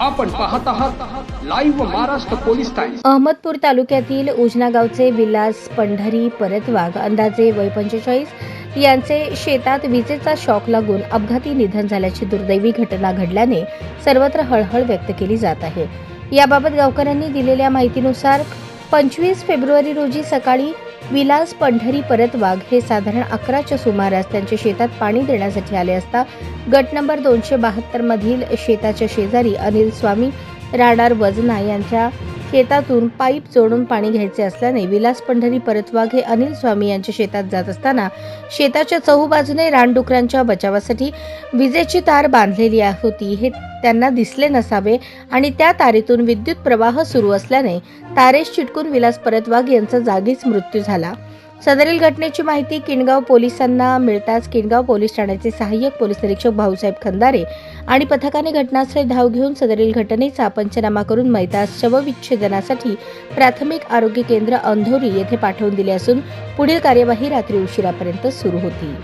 आपण पाहत आहात live Maharashtra police times Ahmadpur तालुक्यातील उजना गावचे विलास पंढरी परतवाग अंदाजे वय पंचेचाळीस यांचे शेतात विजेचा शॉक लागून अपघाती निधन झाल्याची दुर्दैवी घटना घडल्याने सर्वत्र हळहळ व्यक्त केली जात आहे. याबाबत गावकऱ्यांनी दिलेल्या माहितीनुसार पंचवीस फेब्रुवारी रोजी सकाळी विलास पंढरी परतवाघ हे साधारण अकराच्या सुमारास त्यांच्या शेतात पाणी देण्यासाठी आले असता गट नंबर दोनशे बहात्तर मधील शेताच्या शेजारी अनिल स्वामी राहणार वजना यांच्या शेतातून पाईप जोडून पाणी घ्यायचे असल्याने विलास पंढरी परतवाघ हे अनिल स्वामी यांच्या शेतात जात असताना शेताच्या चहूबाजूने रानडुकरांच्या बचावासाठी विजेची तार बांधलेली होती. हे त्यांना दिसले नसावे आणि त्या तारेतून विद्युत प्रवाह सुरू असल्याने तारेस चिटकून विलास परतवाग यांचा जागीच मृत्यू झाला. सदरील घटनेची माहिती किणगाव पोलिसांना मिळताच किणगाव पोलीस ठाण्याचे सहाय्यक पोलीस निरीक्षक भाऊसाहेब खंदारे आणि पथकाने घटनास्थळी धाव घेऊन सदरील घटनेचा पंचनामा करून मैतास शवविच्छेदनासाठी प्राथमिक आरोग्य केंद्र अंधोरी येथे पाठवून दिले असून पुढील कार्यवाही रात्री उशिरापर्यंत सुरू होती.